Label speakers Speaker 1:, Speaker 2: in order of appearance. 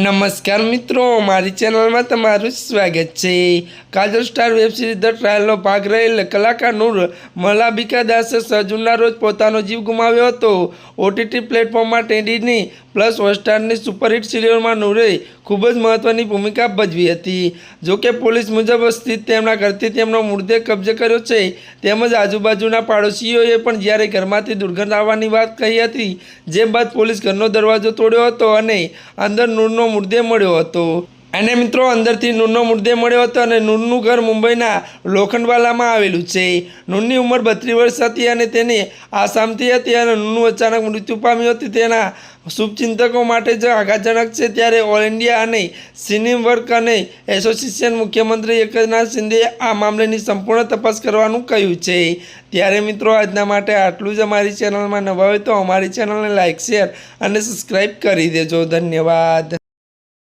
Speaker 1: નમસ્કાર મિત્રો, મારી ચેનલમાં તમારું સ્વાગત છે. Kajol star web series the ટ્રાયલનો ભાગ રહેલ કલાકાર નૂર મલાબિકા દાસે છ રોજ પોતાનો જીવ ગુમાવ્યો હતો. ઓટીટી પ્લેટફોર્મમાં ટેડીની પ્લસ હોટસ્ટારની સુપરહિટ સિરિયલમાં નૂરે ખૂબ જ મહત્ત્વની ભૂમિકા ભજવી હતી. જોકે પોલીસ મુજબ સ્થિત તેમના ઘરથી તેમનો મૃતદેહ કબજે કર્યો છે. તેમજ આજુબાજુના પાડોશીઓએ પણ જ્યારે ઘરમાંથી દુર્ગંધ આવવાની વાત કહી હતી, જે બાદ પોલીસ ઘરનો દરવાજો તોડ્યો હતો અને અંદર નૂરનો મૃતદેહ મળ્યો હતો. અને મિત્રો, અંદરથી નૂરનો મૃતદેહ મળ્યો હતો અને નૂરનું ઘર મુંબઈના લોખંડવાલામાં આવેલું છે. નૂરની ઉંમર બત્રીસ વર્ષ હતી અને તેની આસામથી હતી અને નૂરનું અચાનક મૃત્યુ પામ્યું હતું. તેના શુભચિંતકો માટે જ આઘાતજનક છે. ત્યારે ઓલ ઇન્ડિયા અને સિનેમ વર્ક અને એસોસિએશન મુખ્યમંત્રી એકનાથ શિંદેએ આ મામલેની સંપૂર્ણ તપાસ કરવાનું કહ્યું છે. ત્યારે મિત્રો, આજના માટે આટલું જ અમારી ચેનલમાં નવા હોય તો અમારી ચેનલને લાઇક શેર અને સબસ્ક્રાઈબ કરી દેજો. ધન્યવાદ.